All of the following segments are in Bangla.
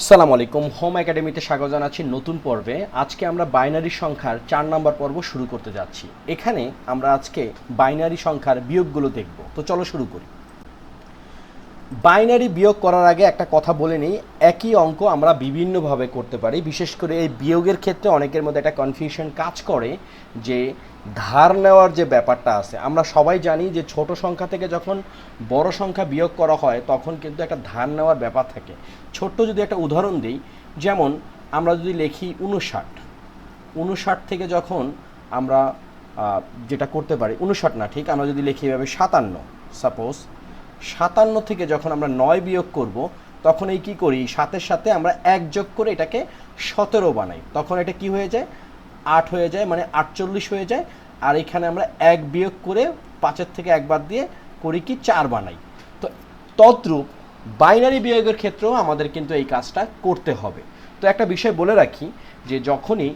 আসসালামু আলাইকুম। হোম একাডেমিতে স্বাগত জানাচ্ছি নতুন পর্বে। আজকে আমরা বাইনারি সংখ্যার চার নম্বর পর্ব শুরু করতে যাচ্ছি। এখানে আমরা আজকে বাইনারি সংখ্যার বিয়োগগুলো দেখব। তো চলো শুরু করি। বাইনারি বিয়োগ করার আগে একটা কথা বলে নিই। একই অঙ্ক আমরা বিভিন্নভাবে করতে পারি। বিশেষ করে এই বিয়োগের ক্ষেত্রে অনেকের মধ্যে একটা কনফিউশন কাজ করে যে ধার নেওয়ার যে ব্যাপারটা আছে, আমরা সবাই জানি যে ছোট সংখ্যা থেকে যখন বড় সংখ্যা বিয়োগ করা হয়, তখন কিন্তু একটা ধার নেওয়ার ব্যাপার থাকে। ছোট্ট যদি একটা উদাহরণ দিই, যেমন আমরা যদি লিখি উনষাট উনষাট থেকে যখন আমরা যেটা করতে পারি উনষাট না, ঠিক? আমরা যদি লিখি এভাবে সাতান্ন সাপোজ সাতান্ন থেকে যখন আমরা নয় বিয়োগ করব, তখন এই কী করি? সাতের সাথে আমরা এক যোগ করে এটাকে সতেরো বানাই। তখন এটা কি হয়ে যায়? আট হয়ে যায় মানে আটচল্লিশ হয়ে যায়। আর এখানে আমরা এক বিয়োগ করে পাঁচের থেকে একবার দিয়ে করি কি, চার বানাই। তো তদ্রূপ বাইনারি বিয়োগের ক্ষেত্রেও আমাদের কিন্তু এই কাজটা করতে হবে। তো একটা বিষয় বলে রাখি যে যখনই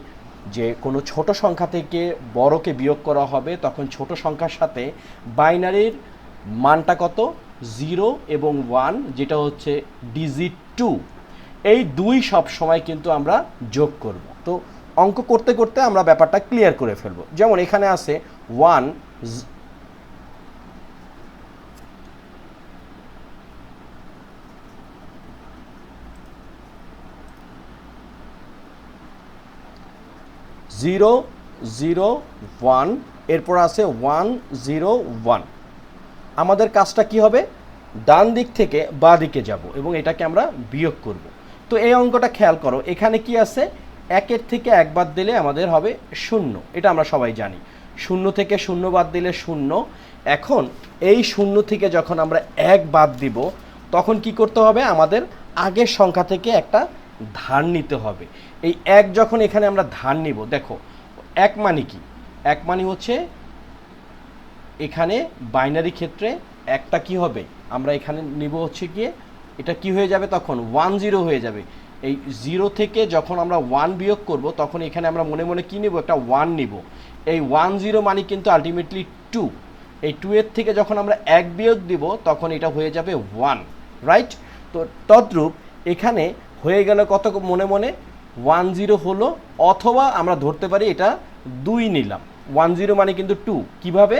যে কোনো ছোট সংখ্যা থেকে বড়কে বিয়োগ করা হবে, তখন ছোট সংখ্যার সাথে বাইনারির মানটা কত? জিরো এবং ওয়ান, যেটা হচ্ছে ডিজিট টু। এই দুই সব সময় কিন্তু আমরা যোগ করব। তো অঙ্ক করতে করতে আমরা ব্যাপারটা ক্লিয়ার করে ফেলব। যেমন এখানে আছে ওয়ান জিরো জিরো ওয়ান এরপর আছে ওয়ান জিরো ওয়ান আমাদের কাজটা কি হবে? ডান দিক থেকে বা দিকে যাব এবং এটাকে আমরা বিয়োগ করব। তো এই অঙ্কটা খেয়াল করো, এখানে কি আছে? একের থেকে এক বাদ দিলে আমাদের হবে শূন্য, এটা আমরা সবাই জানি। শূন্য থেকে শূন্য বাদ দিলে শূন্য। এখন এই শূন্য থেকে যখন আমরা এক বাদ দিব, তখন কি করতে হবে? আমাদের আগের সংখ্যা থেকে একটা ধার নিতে হবে। এই এক যখন এখানে আমরা ধার নিব, দেখো, এক মানে কি? এক মানে হচ্ছে এখানে বাইনারি ক্ষেত্রে একটা কি হবে? আমরা এখানে নিব হচ্ছে গিয়ে, এটা কি হয়ে যাবে তখন? ওয়ান জিরো হয়ে যাবে। এই জিরো থেকে যখন আমরা ওয়ান বিয়োগ করব, তখন এখানে আমরা মনে মনে কি নিব? একটা ওয়ান নিব। এই ওয়ান জিরো মানে কিন্তু আলটিমেটলি টু এই টু এর থেকে যখন আমরা এক বিয়োগ দিব, তখন এটা হয়ে যাবে ওয়ান রাইট তো তদ্রূপ এখানে হয়ে গেল কত মনে মনে? ওয়ান জিরো হলো, অথবা আমরা ধরতে পারি এটা দুই নিলাম। ওয়ান জিরো মানে কিন্তু টু কীভাবে?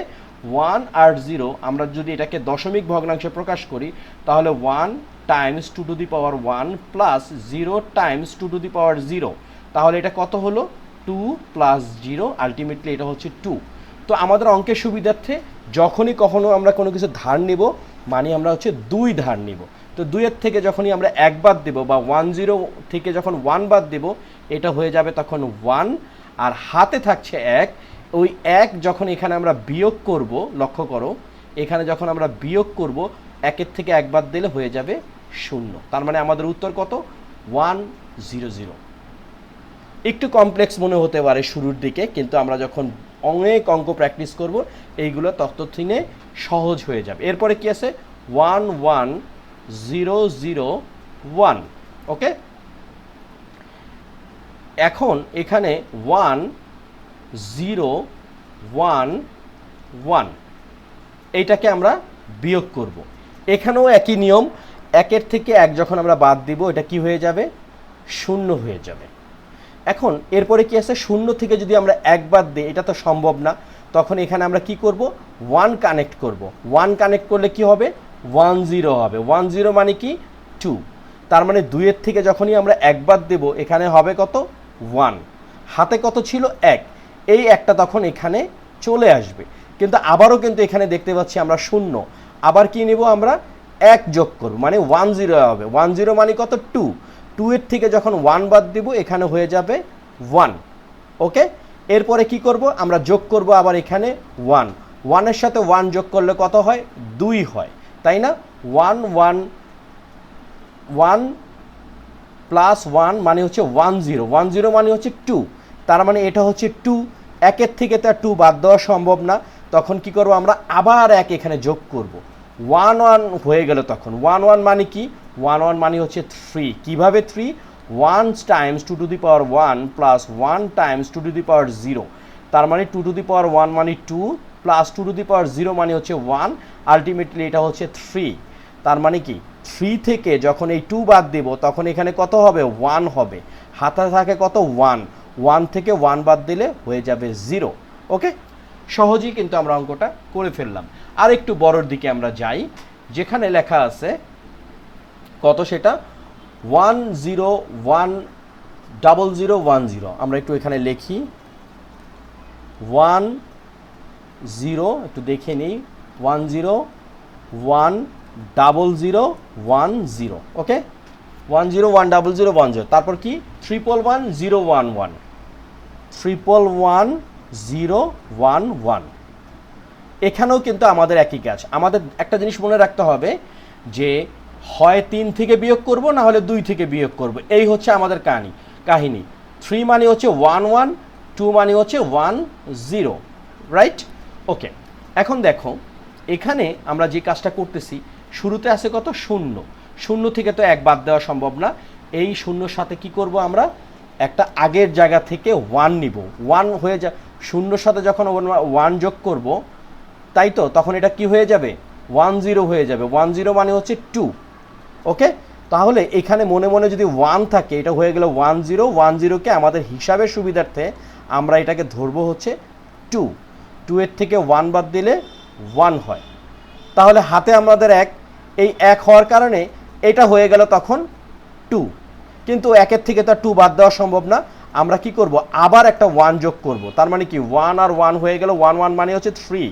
ওয়ান আর জিরো আমরা যদি এটাকে দশমিক ভগ্নাংশে প্রকাশ করি, তাহলে one times two to the power one plus zero times two to the power zero তাহলে এটা কত হলো? টু প্লাস জিরো আলটিমেটলি এটা হচ্ছে টু তো আমাদের অঙ্কের সুবিধার্থে যখনই কখনো আমরা কোনো কিছু ধার নিব মানে আমরা হচ্ছে দুই ধার নিব। তো দুইয়ের থেকে যখনই আমরা এক বাদ দেব বা ওয়ান জিরো থেকে যখন ওয়ান বাদ দেব, এটা হয়ে যাবে তখন ওয়ান আর হাতে থাকছে এক ওই এক যখন এখানে আমরা বিয়োগ করব, লক্ষ্য করো, এখানে যখন আমরা বিয়োগ করব, একের থেকে এক বাদ দিলে হয়ে যাবে শূন্য। তার মানে আমাদের উত্তর কত? One, zero zero. একটু কমপ্লেক্স মনে হতে পারে শুরুর দিকে, কিন্তু আমরা যখন অনেক অঙ্ক প্র্যাকটিস করব, এইগুলো তত্ত্বথিনে সহজ হয়ে যাবে। এরপরে কি আছে? One one, zero zero, one. Okay? এখন এখানে ওয়ান জিরো, ওয়ান ওয়ান। এইটাকে আমরা বিয়োগ করব। এখানেও একই নিয়ম, একের থেকে এক যখন আমরা বাদ দিব, এটা কি হয়ে যাবে? শূন্য হয়ে যাবে। এখন এরপরে কি আছে? শূন্য থেকে যদি আমরা এক বাদ দিই, এটা তো সম্ভব না, তখন এখানে আমরা কি করব? ওয়ান কানেক্ট করব। ওয়ান কানেক্ট করলে কি হবে? ওয়ান জিরো হবে। ওয়ান জিরো মানে কি? টু। তার মানে দুইয়ের থেকে যখনই আমরা এক বাদ দেব, এখানে হবে কত? ওয়ান। হাতে কত ছিল? এক। এই একটা তখন এখানে চলে আসবে। কিন্তু আবারও কিন্তু এখানে দেখতে পাচ্ছি আমরা শূন্য। আবার কি নিব আমরা? এক যোগ করব মানে ওয়ান জিরো হবে। ওয়ান জিরো মানে কত? টু টু এর থেকে যখন ওয়ান বাদ দিব, এখানে হয়ে যাবে ওয়ান ওকে? এরপরে কি করব? আমরা যোগ করব আবার এখানে ওয়ান ওয়ানের সাথে ওয়ান যোগ করলে কত হয়? দুই হয়। তাই না? One one one plus one মানে হচ্ছে ওয়ান জিরো ওয়ান জিরো মানে হচ্ছে টু তার মানে এটা হচ্ছে টু একের থেকে তার টু বাদ দেওয়া সম্ভব না। তখন কি করব আমরা? আবার এক এখানে যোগ করব। ওয়ান ওয়ান হয়ে গেল তখন। ওয়ান ওয়ান মানে কি? ওয়ান ওয়ান মানে হচ্ছে থ্রি কীভাবে three one times two to the power one plus one times two to the power zero তার মানে two to the power one মানে two plus two to the power zero মানে হচ্ছে ওয়ান আলটিমেটলি এটা হচ্ছে থ্রি তার মানে কি? থ্রি থেকে যখন এই টু বাদ দেব, তখন এখানে কত হবে? ওয়ান হবে। হাতে থাকে কত? ওয়ান ওয়ান থেকে ওয়ান বাদ দিলে হয়ে যাবে জিরো ওকে সহজেই কিন্তু আমরা অঙ্কটা করে ফেললাম। আর একটু বড়র দিকে আমরা যাই, যেখানে লেখা আছে, কত সেটা? One zero one double zero one zero আমরা একটু এখানে লিখি। ওয়ান জিরো একটু দেখে নিই। One zero one double zero one zero okay one zero one double zero one zero তারপর কি? Triple one zero one one triple one zero one one এখানেও কিন্তু আমাদের একই কাজ আমাদের একটা জিনিস মনে রাখতে হবে যে, হয় তিন থেকে বিয়োগ করব, না হলে দুই থেকে বিয়োগ করব। এই হচ্ছে আমাদের কাহিনী। কাহিনী থ্রি মানে হচ্ছে ওয়ান ওয়ান টু মানে হচ্ছে ওয়ান জিরো রাইট ওকে এখন দেখো, এখানে আমরা যে কাজটা করতেছি, শুরুতে আছে কত? শূন্য। শূন্য থেকে তো এক বাদ দেওয়া সম্ভব না। এই শূন্যর সাথে কি করব আমরা? একটা আগের জায়গা থেকে ওয়ান নিব। ওয়ান হয়ে যা শূন্যর সাথে যখন ওয়ান যোগ করব, তাই তো? তখন এটা কি হয়ে যাবে? ওয়ান জিরো হয়ে যাবে। ওয়ান জিরো মানে হচ্ছে টু ওকে তাহলে এখানে মনে মনে যদি ওয়ান থাকে, এটা হয়ে গেল ওয়ান জিরো ওয়ান জিরোকে আমাদের হিসাবের সুবিধার্থে আমরা এটাকে ধরবো হচ্ছে টু টু এর থেকে ওয়ান বাদ দিলে ওয়ান হয়। তাহলে হাতে আমাদের এক। এই এক হওয়ার কারণে এটা হয়ে গেল তখন টু কিন্তু একের থেকে তো টু বাদ দেওয়া সম্ভব না। আমরা কি করব? আবার একটা ওয়ান যোগ করব। তার মানে কি? ওয়ান আর ওয়ান হয়ে গেল। ওয়ান ওয়ান মানে হচ্ছে থ্রি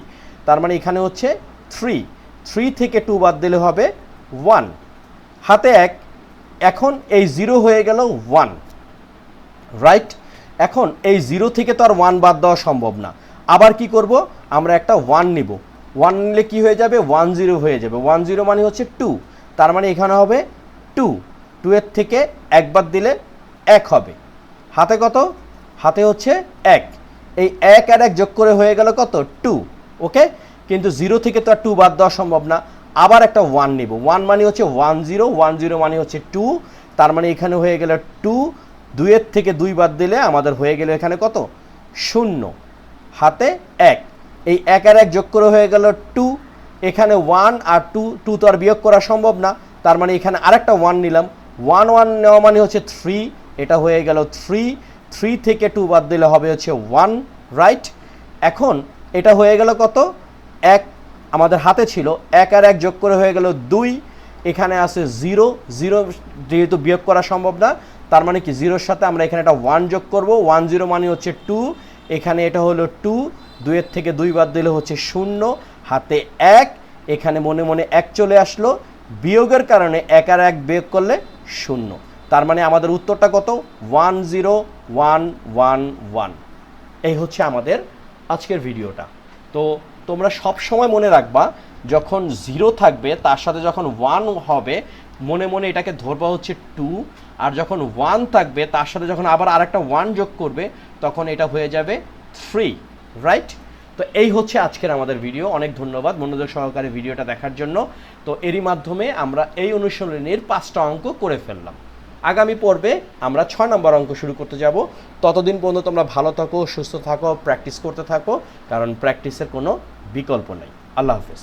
তার মানে এখানে হচ্ছে থ্রি থ্রি থেকে টু বাদ দিলে হবে ওয়ান হাতে এক। এখন এই জিরো হয়ে গেল ওয়ান রাইট এখন এই জিরো থেকে তো আর ওয়ান বাদ দেওয়া সম্ভব না। আবার কি করব? আমরা একটা ওয়ান নিব। ওয়ান নিলে কি হয়ে যাবে? ওয়ান জিরো হয়ে যাবে। ওয়ান জিরো মানে হচ্ছে টু তার মানে এখানে হবে টু। টু এর থেকে এক বাদ দিলে এক হবে। হাতে কত? হাতে হচ্ছে এক। এই এক আর এক যোগ করে হয়ে গেল কত? টু। ওকে? কিন্তু জিরো থেকে তো আর টু বাদ দেওয়া সম্ভব না। আবার একটা ওয়ান নিব। ওয়ান মানে হচ্ছে ওয়ান জিরো। ওয়ান জিরো মানে হচ্ছে টু। তার মানে এখানে হয়ে গেল টু। দুইয়ের থেকে দুই বাদ দিলে আমাদের হয়ে গেল এখানে কত? শূন্য। হাতে এক। এই এক আর এক যোগ করে হয়ে গেল টু। এখানে ওয়ান আর টু টু তো আর বিয়োগ করা সম্ভব না। তার মানে এখানে আরেকটা ওয়ান নিলাম। ওয়ান ওয়ান নেওয়া মানে হচ্ছে থ্রি এটা হয়ে গেল থ্রি থ্রি থেকে টু বাদ দিলে হবে হচ্ছে ওয়ান রাইট এখন এটা হয়ে গেল কত? এক আমাদের হাতে ছিল। এক আর এক যোগ করে হয়ে গেল দুই। এখানে আছে জিরো জিরো যেহেতু বিয়োগ করা সম্ভব না, তার মানে কি জিরোর সাথে আমরা এখানে একটা ওয়ান যোগ করব। ওয়ান জিরো মানে হচ্ছে টু এখানে এটা হলো টু দুইয়ের থেকে দুই বাদ দিলে হচ্ছে শূন্য। হাতে এক, এখানে মনে মনে এক চলে আসলো। বিয়োগের কারণে এক আর এক বিয়োগ করলে শূন্য। তার মানে আমাদের উত্তরটা কত? One zero, one one one. এই হচ্ছে আমাদের আজকের ভিডিওটা। তো তোমরা সব সময় মনে রাখবা, যখন জিরো থাকবে, তার সাথে যখন ওয়ান হবে, মনে মনে এটাকে ধরবা হচ্ছে টু। আর যখন ওয়ান থাকবে, তার সাথে যখন আবার আরেকটা ওয়ান যোগ করবে, তখন এটা হয়ে যাবে থ্রি, রাইট? তো এই হচ্ছে আজকের আমাদের ভিডিও অনেক ধন্যবাদ মনোযোগ সহকারে ভিডিওটা দেখার জন্য। তো এরই মাধ্যমে আমরা এই অনুশীলনীর পাঁচটা অঙ্ক করে ফেললাম। আগামী পর্বে আমরা ছয় নম্বর অঙ্ক শুরু করতে যাব। ততদিন পর্যন্ত তোমরা ভালো থাকো, সুস্থ থাকো প্র্যাকটিস করতে থাকো, কারণ প্র্যাকটিসের কোনো বিকল্প নেই। আল্লাহ হাফেজ।